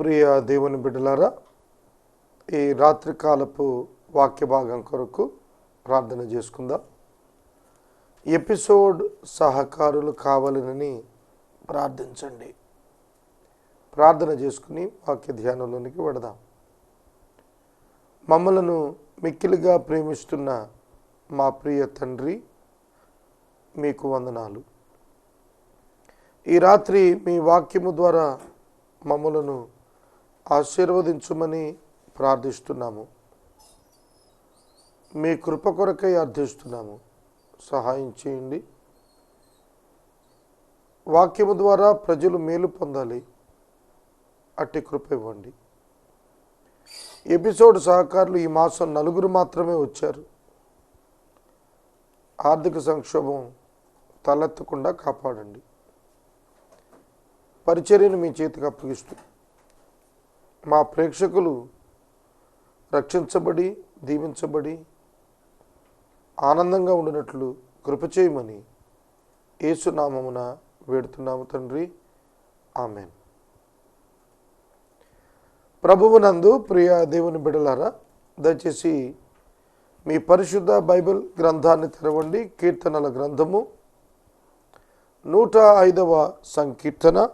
ప్రియ దేవుని బిడ్డలారా ఈ రాత్రికాలపు వాక్య భాగం కొరకు ప్రార్థన చేసుకుందాం. ఎపిసోడ్ సహకారులు కావాలని ప్రార్థించండి. ప్రార్థన చేసుకుని వాక్య ధ్యానంలోనికి వెడదాం. మమ్మలను మిక్కిలిగా ప్రేమిస్తున్న మా ప్రియ తండ్రి మీకు వందనాలు. ఈ రాత్రి మీ వాక్యము ద్వారా మమ్మలను ఆశీర్వదించమని ప్రార్థిస్తున్నాము. మీ కృప కొరకై అర్థిస్తున్నాము. సహాయం చేయండి. వాక్యము ద్వారా ప్రజలు మేలు పొందాలి. అట్టి కృప ఇవ్వండి. ఎపిసోడ్ సహకారులు ఈ మాసం నలుగురు మాత్రమే వచ్చారు. ఆర్థిక సంక్షోభం తలెత్తకుండా కాపాడండి. పరిచర్యను మీ చేతికి అప్పగిస్తుంది మా ప్రేక్షకులు రక్షించబడి దీవించబడి ఆనందంగా ఉండినట్లు కృప చేయమని ఏసునామమున వేడుతున్నాము తండ్రి. ఆమెన్. ప్రభువునందు ప్రియ దేవుని బిడలారా దయచేసి మీ పరిశుద్ధ బైబిల్ గ్రంథాన్ని తెరవండి. కీర్తనల గ్రంథము నూట ఐదవ సంకీర్తన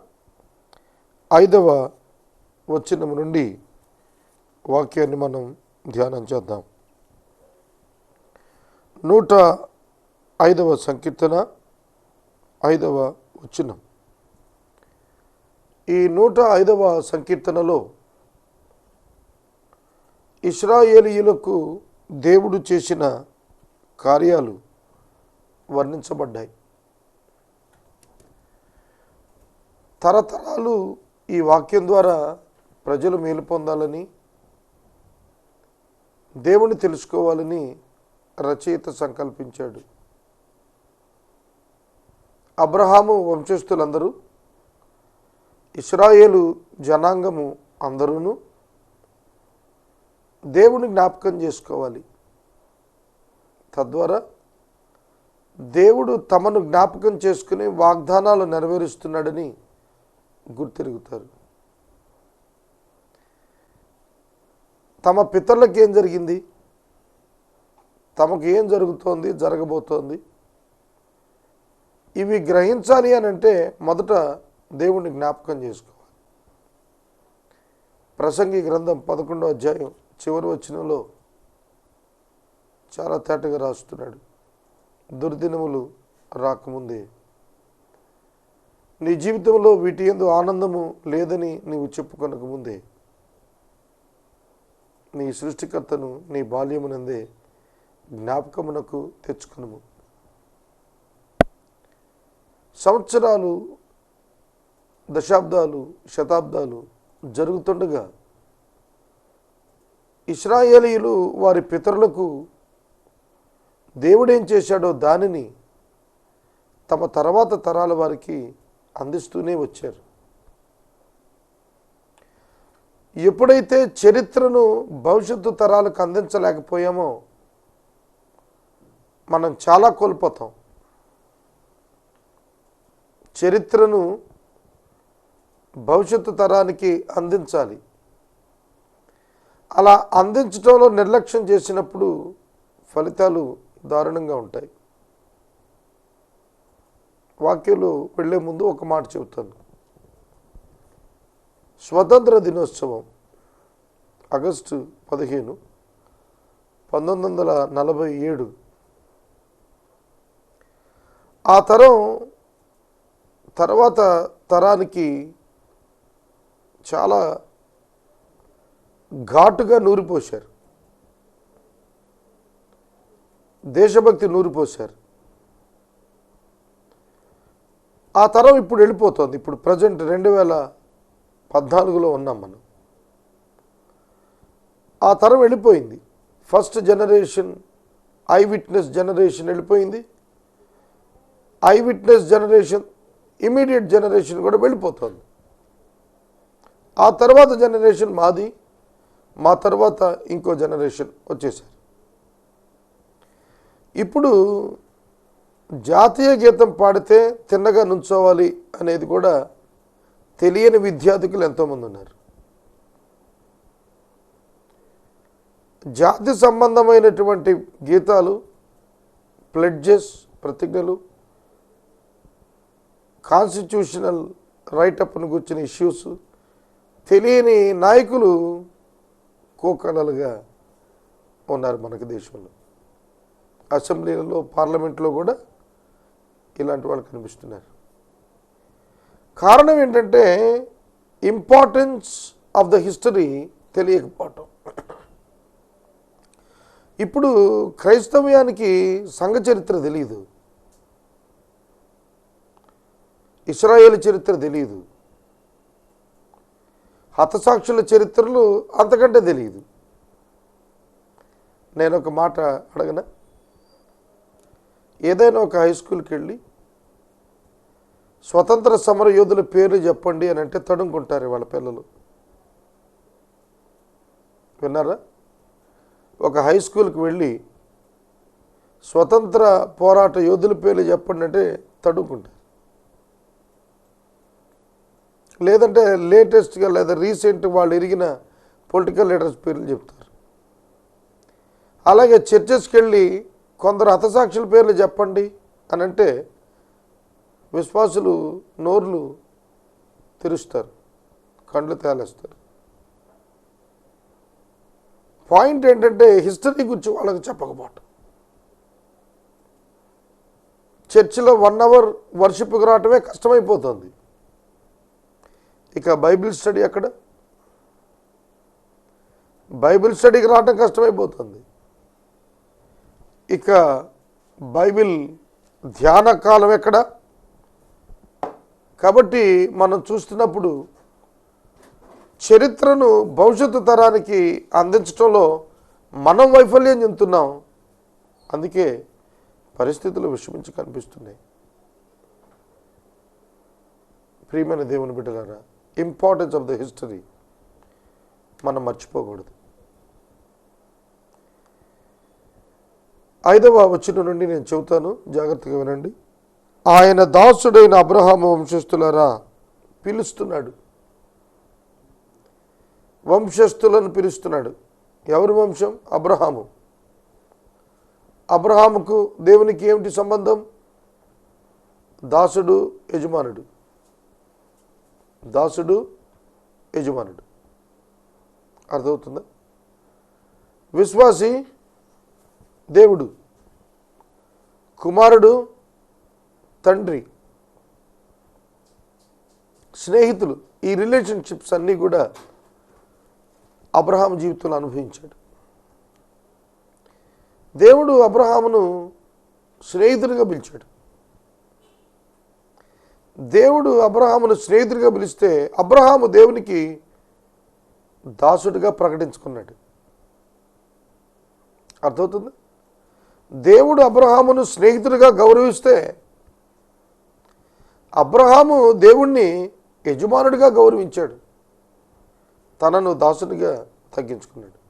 ఐదవ వచ్చిన నుండి వాక్యాన్ని మనం ధ్యానం చేద్దాం. నూట ఐదవ సంకీర్తన ఐదవ వచ్చినం ఈ నూట ఐదవ సంకీర్తనలో ఇస్రాయేలీయులకు దేవుడు చేసిన కార్యాలు వర్ణించబడ్డాయి. తరతరాలు ఈ వాక్యం ద్వారా ప్రజలు మేలు పొందాలని దేవుని తెలుసుకోవాలని రచయిత సంకల్పించాడు. అబ్రహాము వంశస్థులందరూ ఇస్రాయేలు జనాంగము అందరూ దేవుని జ్ఞాపకం చేసుకోవాలి. తద్వారా దేవుడు తమను జ్ఞాపకం చేసుకుని వాగ్దానాలు నెరవేరుస్తున్నాడని గుర్తిరుగుతారు. తమ పితరులకు ఏం జరిగింది? తమకు ఏం జరుగుతోంది జరగబోతోంది? ఇవి గ్రహించాలి అని అంటే మొదట దేవుణ్ణి జ్ఞాపకం చేసుకోవాలి. ప్రసంగి గ్రంథం పదకొండో అధ్యాయం చివరి వచ్చినలో చాలా తేటగా రాస్తున్నాడు. దుర్దినములు రాకముందే. నీ జీవితంలో వీటి ఎందు ఆనందము లేదని నీవు చెప్పుకొనకముందే. నీ సృష్టికర్తను నీ బాల్యమునందే జ్ఞాపకమునకు తెచ్చుకునుము. సంవత్సరాలు దశాబ్దాలు శతాబ్దాలు జరుగుతుండగా ఇస్రాయేలీయులు వారి పితరులకు దేవుడేం చేశాడో దానిని తమ తర్వాత తరాల వారికి అందిస్తూనే వచ్చారు. ఎప్పుడైతే చరిత్రను భవిష్యత్తు తరాలకు అందించలేకపోయామో మనం చాలా కోల్పోతాం. చరిత్రను భవిష్యత్తు తరానికి అందించాలి. అలా అందించడంలో నిర్లక్ష్యం చేసినప్పుడు ఫలితాలు దారుణంగా ఉంటాయి. వాక్యంలో వెళ్ళే ముందు ఒక మాట చెబుతాను. స్వతంత్ర దినోత్సవం ఆగస్టు పదిహేను పంతొమ్మిది వందల నలభై ఏడు. ఆ తరం తర్వాత తరానికి చాలా ఘాటుగా నూరిపోశారు. దేశభక్తి నూరిపోశారు. ఆ తరం ఇప్పుడు వెళ్ళిపోతుంది. ఇప్పుడు ప్రజెంట్ రెండు వేల పద్నాలుగులో ఉన్నాం మనం. ఆ తరం వెళ్ళిపోయింది. First generation eye witness generation వెళ్ళిపోయింది. Eye witness generation immediate generation కూడా వెళ్ళిపోతుంది. ఆ తర్వాత జనరేషన్ మాది మా తర్వాత ఇంకో జనరేషన్ వచ్చేసారు. ఇప్పుడు జాతీయ గీతం పాడితే తిన్నగా నుంచోవాలి అనేది కూడా తెలియని విద్యార్థికులు ఎంతోమంది ఉన్నారు. జాతి సంబంధమైనటువంటి గీతాలు ప్లెడ్జెస్ ప్రతిజ్ఞలు కాన్స్టిట్యూషనల్ రైటప్ను గుర్చిన ఇష్యూస్ తెలియని నాయకులు కోకలలుగా ఉన్నారు మనకు దేశంలో. అసెంబ్లీలలో పార్లమెంట్లో కూడా ఇలాంటి వాళ్ళు కనిపిస్తున్నారు. కారణం ఏంటంటే ఇంపార్టెన్స్ ఆఫ్ ద హిస్టరీ తెలియకపోవటం. ఇప్పుడు క్రైస్తవ్యానికి సంఘ చరిత్ర తెలియదు ఇస్రాయేల్ చరిత్ర తెలియదు హతసాక్షుల చరిత్రలు అంతకంటే తెలియదు నేను ఒక మాట అడగనా? ఏదైనా ఒక హై స్కూల్కి వెళ్ళి స్వతంత్ర సమర యోధుల పేర్లు చెప్పండి అని అంటే తడుముకుంటారు వాళ్ళ పిల్లలు. విన్నారా? ఒక హై స్కూల్కి వెళ్ళి స్వతంత్ర పోరాట యోధుల పేర్లు చెప్పండి అంటే తడుముకుంటారు. లేదంటే లేటెస్ట్గా లేదా రీసెంట్ వాళ్ళు ఎరిగిన పొలిటికల్ లీడర్స్ పేర్లు చెప్తారు. అలాగే చర్చెస్కి వెళ్ళి కొందరు హతసాక్షుల పేర్లు చెప్పండి అని అంటే విశ్వాసులు నోర్లు తెరుస్తారు కండ్లు తేలేస్తారు. పాయింట్ ఏంటంటే హిస్టరీ గురించి వాళ్ళకి చెప్పకపోవటం. చర్చిలో వన్ అవర్ వర్షిప్కి రావటమే కష్టమైపోతుంది. ఇక బైబిల్ స్టడీ అక్కడ బైబిల్ స్టడీకి రావటం కష్టమైపోతుంది. ఇక బైబిల్ ధ్యాన కాలం ఎక్కడ? కాబట్టి మనం చూస్తున్నప్పుడు చరిత్రను భవిష్యత్తు తరానికి అందించడంలో మనం వైఫల్యం చెందుతున్నాం. అందుకే పరిస్థితులు విషమించి కనిపిస్తున్నాయి. ప్రియమైన దేవుని బిడ్డలారా ఇంపార్టెన్స్ ఆఫ్ ద హిస్టరీ మనం మర్చిపోకూడదు. ఐదవ వచ్చిన నుండి నేను చెబుతాను జాగ్రత్తగా వినండి. ఆయన దాసుడైన అబ్రహాం వంశస్థులరా? పిలుస్తున్నాడు. వంశస్థులను పిలుస్తున్నాడు. ఎవరి వంశం? అబ్రహాము. అబ్రహాముకు దేవునికి ఏమిటి సంబంధం? దాసుడు యజమానుడు. దాసుడు యజమానుడు. అర్థమవుతుందా? విశ్వాసి దేవుడు. కుమారుడు తండ్రి స్నేహితులు ఈ రిలేషన్షిప్స్ అన్నీ కూడా అబ్రహాం జీవితంలో అనుభవించాడు. దేవుడు అబ్రహామును స్నేహితుడిగా పిలిచాడు. దేవుడు అబ్రహామును స్నేహితుడిగా పిలిస్తే అబ్రహాము దేవునికి దాసుడిగా ప్రకటించుకున్నాడు. అర్థమవుతుంది? దేవుడు అబ్రహామును స్నేహితుడిగా గౌరవిస్తే అబ్రహాము దేవుణ్ణి యజమానుడిగా గౌరవించాడు. తనను దాసునిగా తగ్గించుకున్నాడు.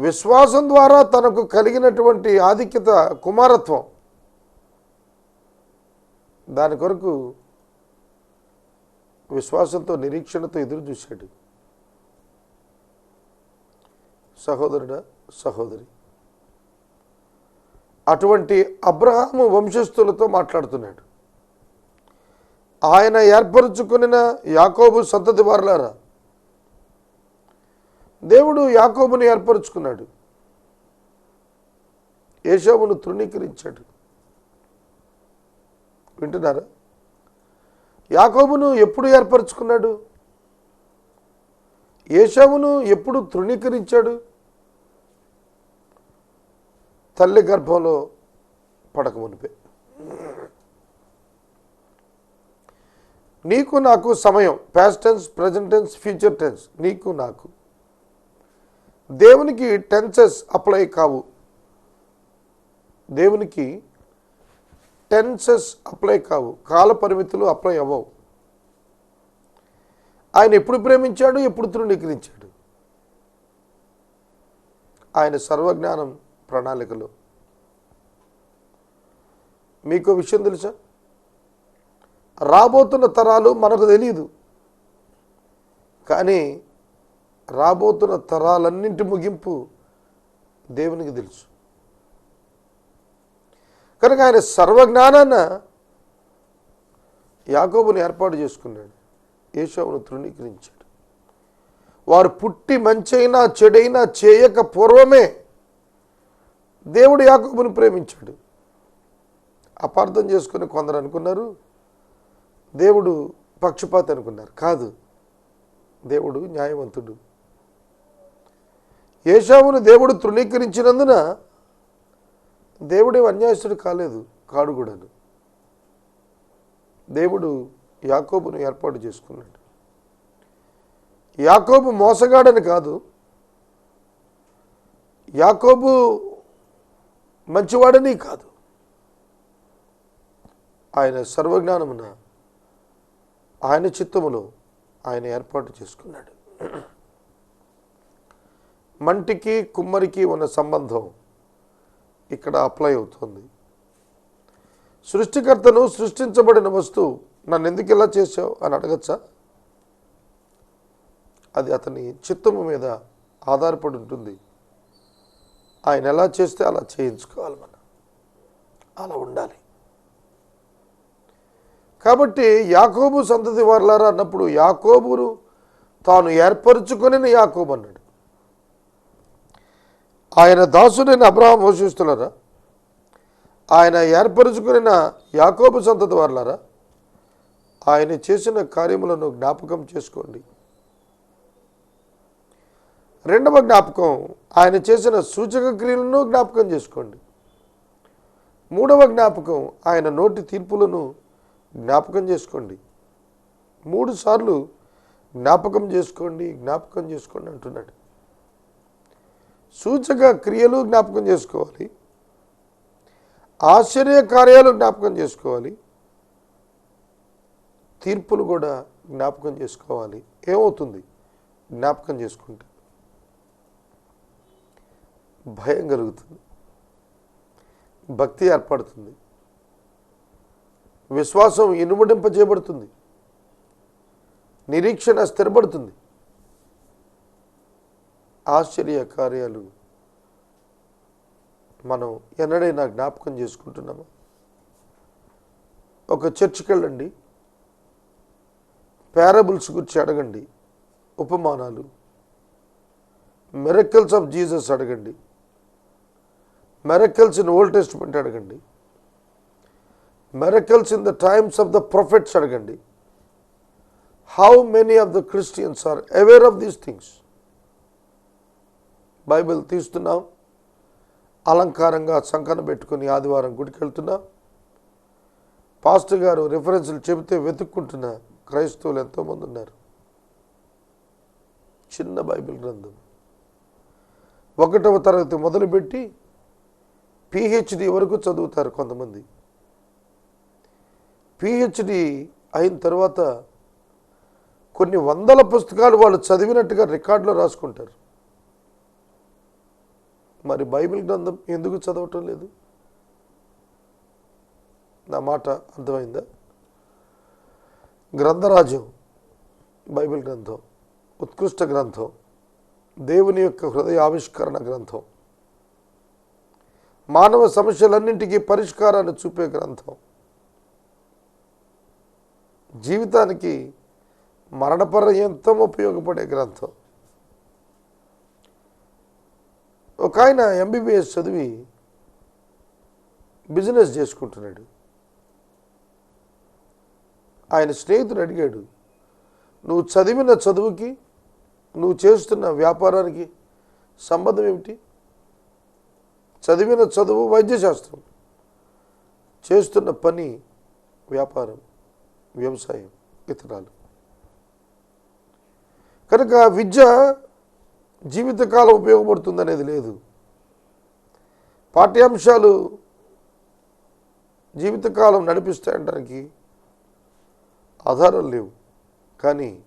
విశ్వాసం ద్వారా తనకు కలిగినటువంటి ఆధిక్యత కుమారత్వం దాని కొరకు విశ్వాసంతో నిరీక్షణతో ఎదురు చూశాడు. సహోదరుడా సహోదరి అటువంటి అబ్రహాము వంశస్థులతో మాట్లాడుతున్నాడు. ఆయన ఏర్పరచుకున్న యాకోబు సంతతి వారులారా? దేవుడు యాకోబుని ఏర్పరచుకున్నాడు. యేషోబును తృణీకరించాడు. వింటున్నారా? యాకోబును ఎప్పుడు ఏర్పరచుకున్నాడు? ఏషావును ఎప్పుడు తృణీకరించాడు? తల్లి గర్భంలో పడక మునిపే. నీకు నాకు సమయం past tense present tense future tense నీకు నాకు. దేవునికి టెన్సెస్ అప్లై కావు. దేవునికి టెన్సెస్ అప్లై కావు. కాల పరిమితులు అప్లై అవ్వవు. ఆయన ఎప్పుడు ప్రేమించాడు? ఎప్పుడు తృణీకరించాడు? ఆయన సర్వజ్ఞానం ప్రణాళికలు. మీకు విషయం తెలుసా? రాబోతున్న తరాలు మనకు తెలియదు కానీ రాబోతున్న తరాలన్నింటి ముగింపు దేవునికి తెలుసు. కనుక ఆయన సర్వజ్ఞానాన్న యాకోబుని ఏర్పాటు చేసుకున్నాడు. ఏషావును తృణీకరించాడు. వారు పుట్టి మంచైనా చెడైనా చేయక పూర్వమే దేవుడు యాకోబును ప్రేమించాడు. అపార్థం చేసుకుని కొందరు అనుకున్నారు దేవుడు పక్షపాతి అనుకున్నారు. కాదు దేవుడు న్యాయవంతుడు. ఏషావును దేవుడు తృణీకరించినందున దేవుడే అన్యాయస్తుడు కాలేదు కాడు కూడాను. దేవుడు యాకోబును ఏర్పాటు చేసుకున్నాడు. యాకోబు మోసగాడని కాదు యాకోబు మంచివాడని కాదు. ఆయన సర్వజ్ఞానమున ఆయన చిత్తములో ఆయన ఏర్పాటు చేసుకున్నాడు. మంటికి కుమ్మరికి ఉన్న సంబంధం ఇక్కడ అప్లై అవుతుంది. సృష్టికర్తను సృష్టించబడిన వస్తువు నన్ను ఎందుకు ఇలా చేసావు అని అడగచ్చా? అది అతని చిత్తము మీద ఆధారపడి ఉంటుంది. ఆయన ఎలా చేస్తే అలా చేయించుకోవాలి మనం. అలా ఉండాలి. కాబట్టి యాకోబు సంతతి వారలారా అన్నప్పుడు యాకోబును తాను ఏర్పరచుకొని యాకోబు అన్నాడు. ఆయన దాసుడైన అబ్రహాం పోషిస్తున్నారా ఆయన ఏర్పరచుకున్న యాకోబు సంతతి వారలారా ఆయన చేసిన కార్యములను జ్ఞాపకం చేసుకోండి. రెండవ జ్ఞాపకం ఆయన చేసిన సూచక క్రియలను జ్ఞాపకం చేసుకోండి. మూడవ జ్ఞాపకం ఆయన నోటి తీర్పులను జ్ఞాపకం చేసుకోండి. మూడు సార్లు జ్ఞాపకం చేసుకోండి జ్ఞాపకం చేసుకోండి అంటున్నాడు. సూచక క్రియలు జ్ఞాపకం చేసుకోవాలి. ఆశ్చర్య కార్యాలు జ్ఞాపకం చేసుకోవాలి. తీర్పులు కూడా జ్ఞాపకం చేసుకోవాలి. ఏమవుతుంది? జ్ఞాపకం చేసుకుంటే. భయం కలుగుతుంది. భక్తి ఏర్పడుతుంది. విశ్వాసం ఇనుమడింపజేయబడుతుంది. నిరీక్షణ స్థిరపడుతుంది. ఆశ్చర్య కార్యాలు మనం ఎన్నడైనా జ్ఞాపకం చేసుకుంటున్నాము? ఒక చర్చికి వెళ్ళండి పారబుల్స్ గురించి అడగండి. ఉపమానాలు. మెరకల్స్ ఆఫ్ జీసస్ అడగండి. మెరకల్స్ ఇన్ ఓల్డ్ టెస్ట్మెంట్ అడగండి. Miracles in the times of the prophets అడగండి. How many of the Christians are aware of these things Bible తీస్తున్నాం. అలంకారంగా సంకన పెట్టుకుని ఆదివారం గుడికి వెళ్తున్నాం. పాస్టర్ గారు రిఫరెన్స్లు చెబితే వెతుక్కుంటున్న క్రైస్తవులు ఎంతోమంది ఉన్నారు. చిన్న బైబిల్ గ్రంథం. ఒకటవ తరగతి మొదలుపెట్టి పిహెచ్డి వరకు చదువుతారు కొంతమంది. పిహెచ్డి అయిన తర్వాత కొన్ని వందల పుస్తకాలు వాళ్ళు చదివినట్టుగా రికార్డులో రాసుకుంటారు. మరి బైబిల్ గ్రంథం ఎందుకు చదవటం లేదు? నా మాట అర్థమైందా? గ్రంథరాజ్యం బైబిల్ గ్రంథం ఉత్కృష్ట గ్రంథం దేవుని యొక్క హృదయ ఆవిష్కరణ గ్రంథం. మానవ సమస్యలన్నింటికీ పరిష్కారాన్ని చూపే గ్రంథం. జీవితానికి మరణపర్యంతం ఉపయోగపడే గ్రంథం. ఒక ఆయన ఎంబీబీఎస్ చదివి బిజినెస్ చేసుకుంటున్నాడు. ఆయన స్నేహితుడు అడిగాడు నువ్వు చదివిన చదువుకి నువ్వు చేస్తున్న వ్యాపారానికి సంబంధం ఏమిటి? చదివిన చదువు వైద్యశాస్త్రం. చేస్తున్న పని వ్యాపారం వ్యవసాయం ఇతరాలు. కనుక విద్య జీవితకాలం ఉపయోగపడుతుంది అనేది లేదు. పాఠ్యాంశాలు జీవితకాలం నడిపిస్తాయనడానికి ఆధారాలు లేవు. కానీ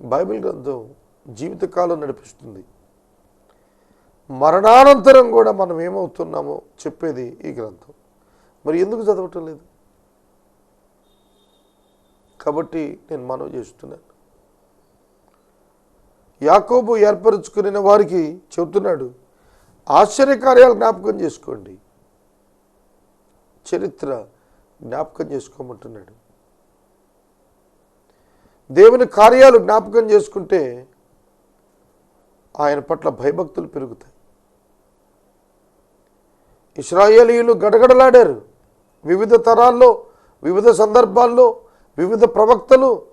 బైబిల్ గ్రంథం జీవితకాలం నడిపిస్తుంది. మరణానంతరం కూడా మనం ఏమవుతున్నామో చెప్పేది ఈ గ్రంథం. మరి ఎందుకు చదవటం లేదు? కాబట్టి నేను మనవి చేస్తున్నాను. యాకోబు ఏర్పరచుకునే వారికి చెబుతున్నాడు ఆశ్చర్యకార్యాలు జ్ఞాపకం చేసుకోండి. చరిత్ర జ్ఞాపకం చేసుకోమంటున్నాడు. దేవుని కార్యాలు జ్ఞాపకం చేసుకుంటే ఆయన పట్ల భయభక్తులు పెరుగుతాయి. ఇస్రాయేలీయులు గడగడలాడారు. వివిధ తరాల్లో వివిధ సందర్భాల్లో వివిధ ప్రవక్తలు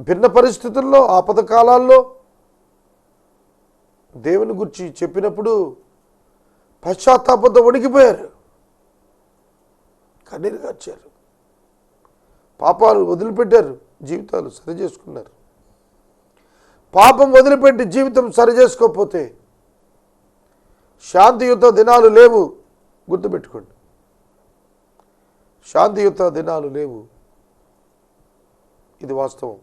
భిన్న పరిస్థితుల్లో ఆపద కాలాల్లో దేవుని గురించి చెప్పినప్పుడు పశ్చాత్తాపంతో వణికిపోయారు. కన్నీరు కాచారు. పాపాలు వదిలిపెట్టారు. జీవితాలు సరి చేసుకున్నారు పాపం వదిలిపెట్టి జీవితం సరి చేసుకోకపోతే శాంతియుత దినాలు లేవు. గుర్తుపెట్టుకోండి. శాంతియుత దినాలు లేవు. ఇది వాస్తవం.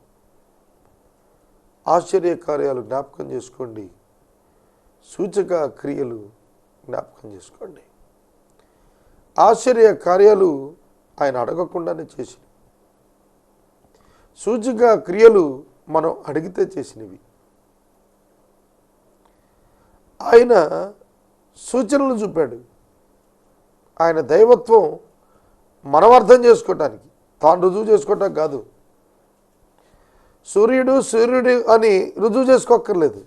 ఆశ్చర్య కార్యాలు జ్ఞాపకం చేసుకోండి. సూచక క్రియలు జ్ఞాపకం చేసుకోండి. ఆశ్చర్య కార్యాలు ఆయన అడగకుండానే చేసినవి. సూచక క్రియలు మనం అడిగితే చేసినవి. ఆయన సూచనలు చూపాడు. ఆయన దైవత్వం మనం అర్థం చేసుకోవటానికి తాను రుజువు చేసుకోవటం కాదు. సూర్యుడు సూర్యుడు అని రుజువు చేసుకోక్కర్లేదు.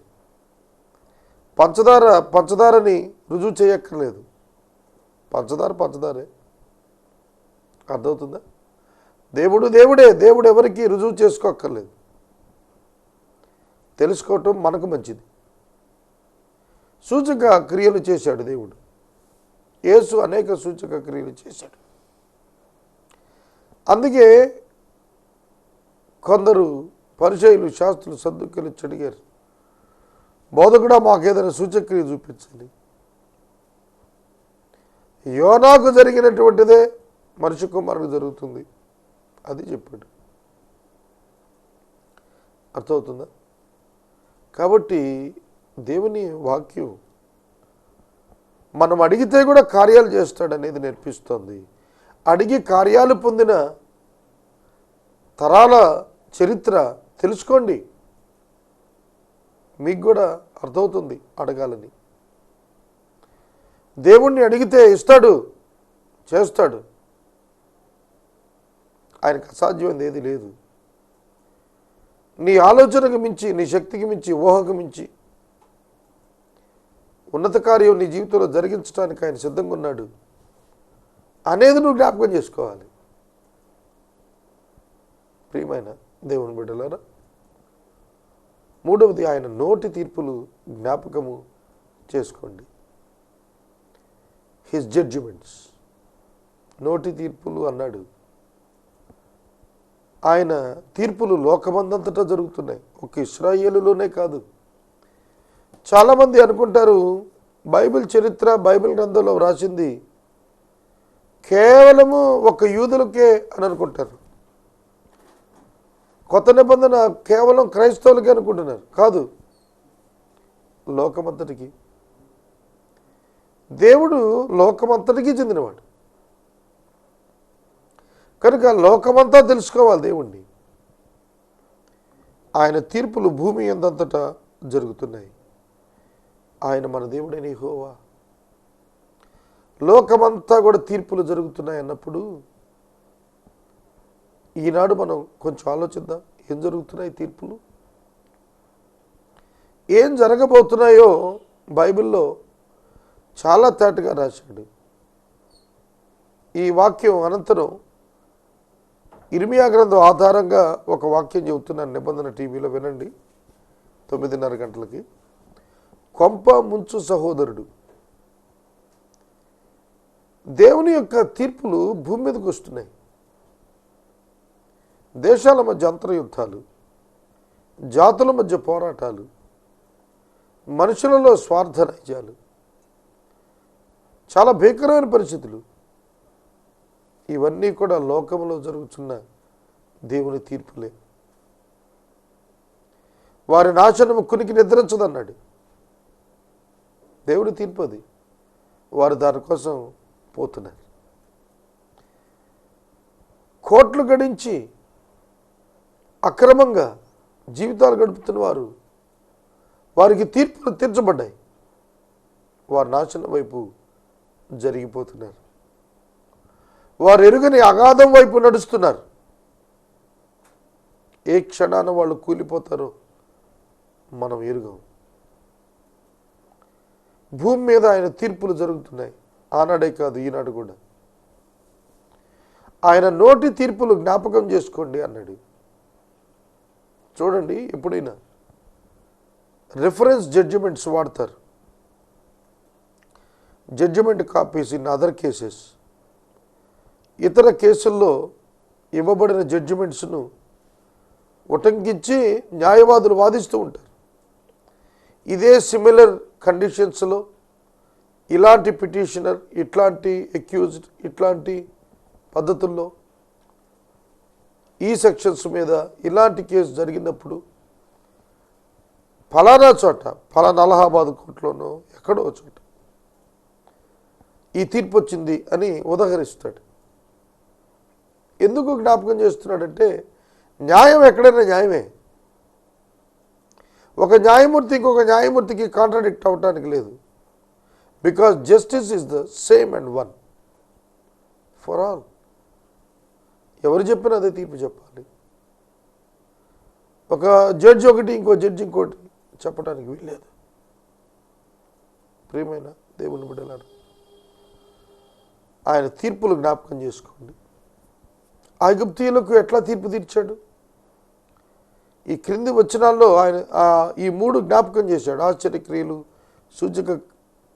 పంచదార పంచదారని రుజువు చేయక్కర్లేదు. పంచదార పంచదారే. అర్థమవుతుందా? దేవుడు దేవుడే దేవుడు ఎవరికి రుజువు చేసుకోక్కర్లేదు. తెలుసుకోవటం మనకు మంచిది. సూచక క్రియలు చేశాడు దేవుడు. యేసు అనేక సూచక క్రియలు చేశాడు. అందుకే కొందరు పరిచయులు శాస్త్రులు సర్దుకులు అడిగారు బోధకుడా మాకేదైనా సూచక్రియ చూపించండి. యోనాకు జరిగినటువంటిదే మనిషి కుమారుడు జరుగుతుంది. అది చెప్పాడు. అర్థమవుతుందా? కాబట్టి దేవుని వాక్యం మనం అడిగితే కూడా కార్యాలు చేస్తాడనేది నేర్పిస్తుంది. అడిగి కార్యాలు పొందిన తరాల చరిత్ర తెలుసుకోండి. మీకు కూడా అర్థమవుతుంది అడగాలని. దేవుణ్ణి అడిగితే ఇస్తాడు చేస్తాడు. ఆయనకు అసాధ్యమైనది ఏది లేదు. నీ ఆలోచనకు మించి నీ శక్తికి మించి ఊహకు మించి ఉన్నత కార్యం నీ జీవితంలో జరిగించడానికి ఆయన సిద్ధంగా ఉన్నాడు అనేది నువ్వు జ్ఞాపకం చేసుకోవాలి. ప్రియమైన దేవుని బిడ్డలారా మూడవది ఆయన నోటి తీర్పులు జ్ఞాపకము చేసుకోండి. హిస్ జడ్జిమెంట్స్ నోటి తీర్పులు అన్నాడు. ఆయన తీర్పులు లోకమందంతటా జరుగుతున్నాయి. ఒక ఇస్రాయేలులోనే కాదు. చాలామంది అనుకుంటారు బైబిల్ చరిత్ర బైబిల్ గ్రంథంలో వ్రాసింది కేవలము ఒక యూదులకే అని అనుకుంటారు. కొత్త నిబంధన కేవలం క్రైస్తవులకే అనుకుంటున్నారు. కాదు లోకమంతటికి. దేవుడు లోకమంతటికి చెందినవాడు. కనుక లోకమంతా తెలుసుకోవాలి దేవుణ్ణి. ఆయన తీర్పులు భూమి ఎంతంతటా జరుగుతున్నాయి. ఆయన మన దేవుడైన హోవా లోకమంతా కూడా తీర్పులు జరుగుతున్నాయి అన్నప్పుడు ఈనాడు మనం కొంచెం ఆలోచిద్దాం. ఏం జరుగుతున్నాయి తీర్పులు? ఏం జరగబోతున్నాయో బైబిల్లో చాలా తేటగా రాశాడు. ఈ వాక్యం అనంతరం ఇర్మియా గ్రంథం ఆధారంగా ఒక వాక్యం చెబుతున్నాను. నిబంధన టీవీలో వినండి. తొమ్మిదిన్నర గంటలకి. కొంప ముంచు సహోదరుడు. దేవుని యొక్క తీర్పులు భూమి మీదకి వస్తున్నాయి. దేశాల మధ్య అంతర్యుద్ధాలు జాతుల మధ్య పోరాటాలు మనుషులలో స్వార్థ నైజాలు చాలా భీకరమైన పరిస్థితులు. ఇవన్నీ కూడా లోకంలో జరుగుతున్న దేవుని తీర్పులే. వారి నాశనము కునికి నిద్రించదన్నాడు. దేవుడి తీర్పు అది. వారు దానికోసం పోతున్నారు. కోట్లు గడించి అక్రమంగా జీవితాలు గడుపుతున్న వారు వారికి తీర్పులు తీర్చబడ్డాయి. వారు నాశనం వైపు జరిగిపోతున్నారు. వారు ఎరుగని అగాధం వైపు నడుస్తున్నారు. ఏ క్షణాన వాళ్ళు కూలిపోతారో మనం ఎరుగం. భూమి మీద ఆయన తీర్పులు జరుగుతున్నాయి. ఆనాడే కాదు ఈనాడు కూడా. ఆయన నోటి తీర్పులు జ్ఞాపకం చేసుకోండి అన్నాడు. చూడండి ఎప్పుడైనా రిఫరెన్స్ జడ్జిమెంట్స్ వాడతారు. Judgement copies in other cases. ఇతర కేసుల్లో ఇవ్వబడిన జడ్జిమెంట్స్ను ఉటంకించి న్యాయవాదులు వాదిస్తూ ఉంటారు. ఇదే సిమిలర్ కండిషన్స్లో ఇలాంటి పిటిషనర్ ఇట్లాంటి అక్యూజ్డ్ ఇట్లాంటి పద్ధతుల్లో ఈ సెక్షన్స్ మీద ఇలాంటి కేసు జరిగినప్పుడు ఫలానా చోట ఫలానా అలహాబాద్ కోర్టులోనో ఎక్కడో చోట ఈ తీర్పు వచ్చింది అని ఉదహరిస్తాడు. ఎందుకు జ్ఞాపకం చేస్తున్నాడంటే న్యాయం ఎక్కడైనా న్యాయమే. ఒక న్యాయమూర్తి ఇంకొక న్యాయమూర్తికి కాంట్రడిక్ట్ అవటానికి లేదు. Because justice is the same and one for all ఎవరు చెప్పినా అదే తీర్పు చెప్పాలి. ఒక జడ్జి ఒకటి ఇంకో జడ్జి ఇంకోటి చెప్పడానికి వీల్లేదు. ప్రియమైన దేవుని బిడ్డలారు ఆయన తీర్పులు జ్ఞాపకం చేసుకోండి. ఐగుప్తీయులకు ఎట్లా తీర్పు తీర్చాడు? ఈ క్రింది వచనాల్లో ఆయన ఈ మూడు జ్ఞాపకం చేశాడు. ఆశ్చర్యక్రియలు సూచక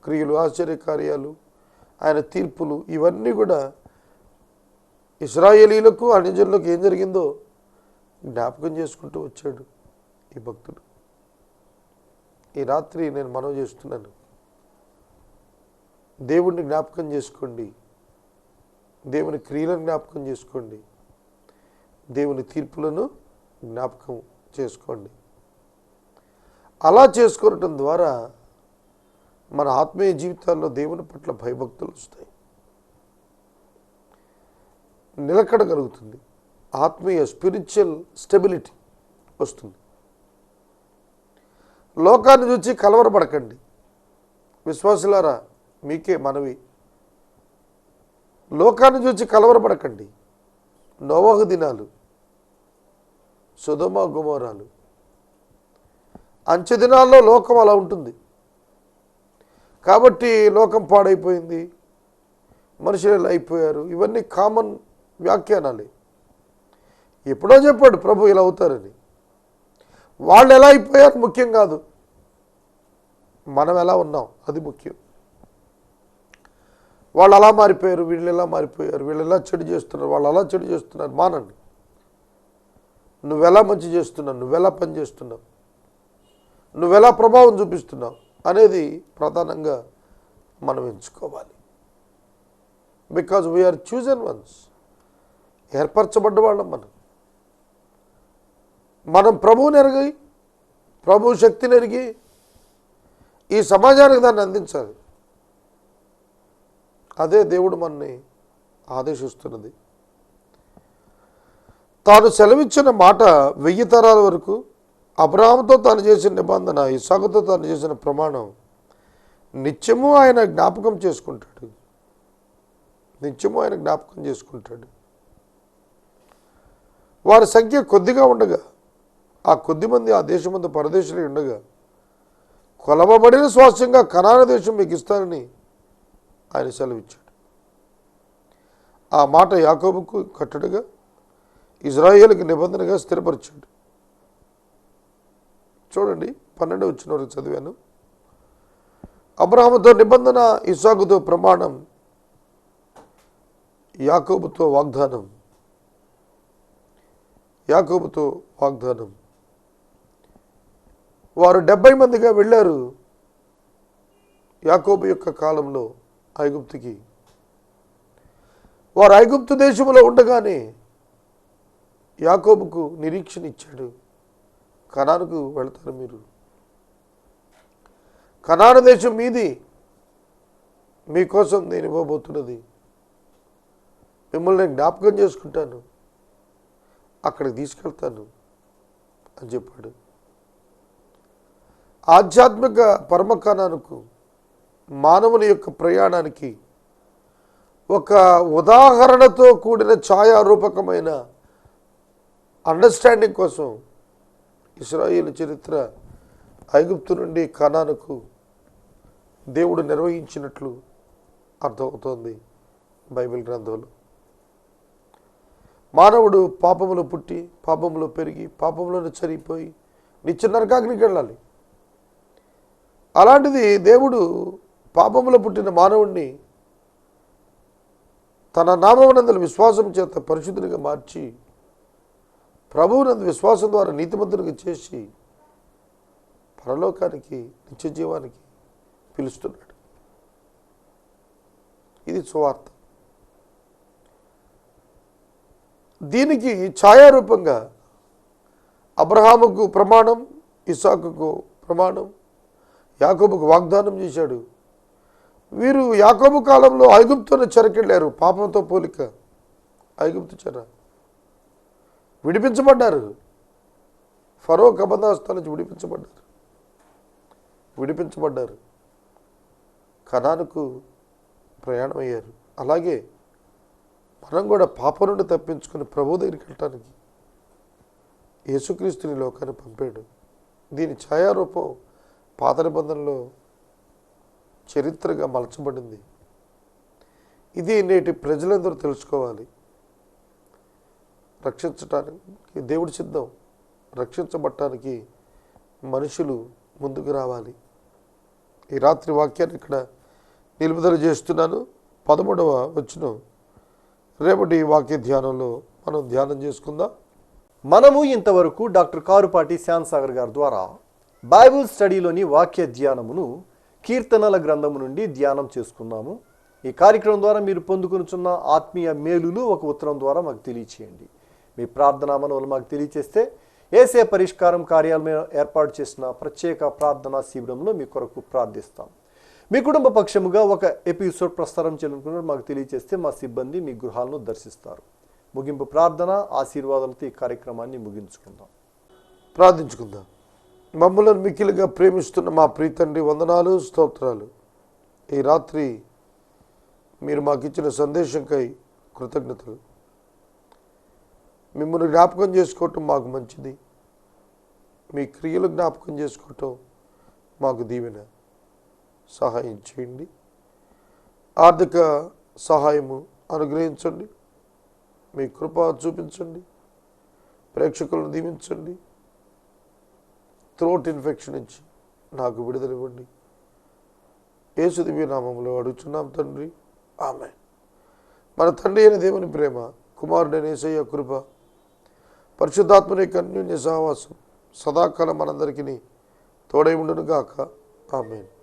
క్రియలు ఆశ్చర్య కార్యాలు ఆయన తీర్పులు ఇవన్నీ కూడా ఇస్రాయేలీలకు అనిజనులకు ఏం జరిగిందో జ్ఞాపకం చేసుకుంటూ వచ్చాడు ఈ భక్తుడు. ఈ రాత్రి నేను మనవి చేస్తున్నాను. దేవుణ్ణి జ్ఞాపకం చేసుకోండి. దేవుని క్రియలను జ్ఞాపకం చేసుకోండి. దేవుని తీర్పులను జ్ఞాపకం చేసుకోండి. అలా చేసుకోవటం ద్వారా మన ఆత్మీయ జీవితాల్లో దేవుని పట్ల భయభక్తులు వస్తాయి. నిలకడ కలుగుతుంది. ఆత్మీయ స్పిరిచువల్ స్టెబిలిటీ వస్తుంది. లోకాన్ని చూసి కలవరపడకండి. విశ్వాసులారా మీకే మనవి. లోకాన్ని చూసి కలవరపడకండి. నోవహ దినాలు సుధమ గుమోరాలు. అంచెదినాల్లో లోకం అలా ఉంటుంది. కాబట్టి లోకం పాడైపోయింది. మనుషులు అయిపోయారు? ఇవన్నీ కామన్ వ్యాఖ్యానాలే. ఎప్పుడో చెప్పాడు ప్రభు ఇలా అవుతారని. వాళ్ళు ఎలా అయిపోయారు ముఖ్యం కాదు. మనం ఎలా ఉన్నాం? అది ముఖ్యం. వాళ్ళు అలా మారిపోయారు వీళ్ళు ఎలా మారిపోయారు వీళ్ళు ఎలా చెడు చేస్తున్నారు వాళ్ళు అలా చెడు చేస్తున్నారు మానండి నువ్వెలా మంచి చేస్తున్నావు? నువ్వెలా పని చేస్తున్నావు? నువ్వెలా ప్రభావం చూపిస్తున్నావు? అనేది ప్రధానంగా మనం ఎంచుకోవాలి. Because we are chosen ones ఏర్పరచబడ్డ వాళ్ళం మనం. మనం ప్రభువుని ఎరిగి ప్రభు శక్తిని ఎరిగి ఈ సమాజానికి దాన్ని అందించాలి. అదే దేవుడు మనని ఆదేశిస్తున్నది. తాను సెలవిచ్చిన మాట వెయ్యి తరాల వరకు అబ్రాహంతో తాను చేసిన నిబంధన ఇసాకుతో తాను చేసిన ప్రమాణం నిత్యము ఆయన జ్ఞాపకం చేసుకుంటాడు. నిత్యము ఆయన జ్ఞాపకం చేసుకుంటాడు. వారి సంఖ్య కొద్దిగా ఉండగా ఆ కొద్ది మంది ఆ దేశమందు పరదేశులు ఉండగా కొలవబడిన స్వాస్థ్యంగా కనాన దేశం మీకు ఇస్తానని ఆయన సెలవిచ్చాడు. ఆ మాట యాకోబుకు కట్టడుగా ఇజ్రాయేల్కి నిబంధనగా స్థిరపరిచాడు. చూడండి పన్నెండు వచ్చిన వరకు చదివాను. అబ్రహాముతో నిబంధన ఇసాకుతో ప్రమాణం యాకోబుతో వాగ్దానం యాకోబుతో వాగ్దానం. వారు డెబ్బై మందిగా వెళ్ళారు యాకోబు యొక్క కాలంలో ఐగుప్తుకి. వారు ఐగుప్తు దేశంలో ఉండగానే యాకోబుకు నిరీక్షణ ఇచ్చాడు. కనానుకు వెళ్తారు మీరు. కనాను దేశం మీది. మీకోసం నేను ఇవ్వబోతున్నది. మిమ్మల్ని నేను జ్ఞాపకం చేసుకుంటాను. అక్కడికి తీసుకెళ్తాను అని చెప్పాడు. ఆధ్యాత్మిక పరమకానానికి మానవుని యొక్క ప్రయాణానికి ఒక ఉదాహరణతో కూడిన ఛాయారూపకమైన అండర్స్టాండింగ్ కోసం ఇస్రాయిల్ చరిత్ర ఐగుప్తు నుండి కణానుకు దేవుడు నిర్వహించినట్లు అర్థమవుతోంది బైబిల్ గ్రంథంలో. మానవుడు పాపములో పుట్టి పాపంలో పెరిగి పాపంలోనే చనిపోయి నిత్య నరకాగ్నికి వెళ్ళాలి. అలాంటిది దేవుడు పాపంలో పుట్టిన మానవుణ్ణి తన నామమునందుల విశ్వాసం చేత పరిశుద్ధునిగా మార్చి ప్రభువునందు విశ్వాసం ద్వారా నీతిమంతునికి చేసి పరలోకానికి నిత్యజీవానికి పిలుస్తున్నాడు. ఇది సువార్త. దీనికి ఛాయారూపంగా అబ్రహాముకు ప్రమాణం ఇసాకుకు ప్రమాణం యాకోబుకు వాగ్దానం చేశాడు. వీరు యాకోబు కాలంలో ఐగుప్తును చెరకెళ్ళారు పాపంతో పోలిక. ఐగుప్తు చెర. విడిపించబడ్డారు. ఫరో కబంధాస్తాల నుంచి విడిపించబడ్డారు. విడిపించబడ్డారు. కణానికి ప్రయాణం అయ్యారు అలాగే మనం కూడా పాపం నుండి తప్పించుకుని ప్రభు దగ్గరికి వెళ్ళటానికి యేసుక్రీస్తుని లోకాన్ని పంపాడు. దీని ఛాయారూపం పాత నిబంధనలో చరిత్రగా మలచబడింది. ఇది నేటి ప్రజలందరూ తెలుసుకోవాలి. రక్షించటానికి దేవుడి సిద్ధం రక్షించబడటానికి మనుషులు ముందుకు రావాలి. ఈ రాత్రి వాక్యాన్ని ఇక్కడ నిలుపుదల చేస్తున్నాను. పదమూడవ వచ్చిన రేపటి వాక్య ధ్యానంలో మనం ధ్యానం చేసుకుందాం. మనము ఇంతవరకు డాక్టర్ కారుపాటి శ్యాన్సాగర్ గారి ద్వారా బైబుల్ స్టడీలోని వాక్య ధ్యానమును కీర్తనల గ్రంథము నుండి ధ్యానం చేసుకున్నాము. ఈ కార్యక్రమం ద్వారా మీరు పొందుకునుచున్న ఆత్మీయ మేలులు ఒక ఉత్తరం ద్వారా మాకు తెలియచేయండి. మీ ప్రార్థన మనవులు మాకు తెలియచేస్తే ఏసే పరిష్కారం కార్యాలయం ఏర్పాటు చేసిన ప్రత్యేక ప్రార్థనా శిబిరంలో మీ కొరకు ప్రార్థిస్తాం. మీ కుటుంబ పక్షముగా ఒక ఎపిసోడ్ ప్రసారం చేయాలనుకున్నారు మాకు తెలియజేస్తే మా సిబ్బంది మీ గృహాలను దర్శిస్తారు. ముగింపు ప్రార్థన ఆశీర్వాదాలతో ఈ కార్యక్రమాన్ని ముగించుకుందాం. ప్రార్థించుకుందాం. మమ్మల్ని మిక్కిలిగా ప్రేమిస్తున్న మా ప్రీతండ్రి వందనాలు స్తోత్రాలు. ఈ రాత్రి మీరు మాకు ఇచ్చిన సందేశంకై కృతజ్ఞతలు. మిమ్మల్ని జ్ఞాపకం చేసుకోవటం మాకు మంచిది. మీ క్రియలు జ్ఞాపకం చేసుకోవటం మాకు దీవెన. సహాయం చేయండి. ఆర్థిక సహాయము అనుగ్రహించండి. మీ కృప చూపించండి. ప్రేక్షకులను దీవించండి. థ్రోట్ ఇన్ఫెక్షన్ నుంచి నాకు విడుదలవ్వండి. ఏసుదివి యేసు నామంలో అడుగుతున్నాం తండ్రి. ఆమె మన తండ్రి అయిన దేవుని ప్రేమ కుమారుడైన ఏసయ్య కృప పరిశుద్ధాత్మని యొక్క అన్యోన్య సహవాసం సదాకాలం మనందరికీ తోడై ఉండునుగాక. ఆమెను.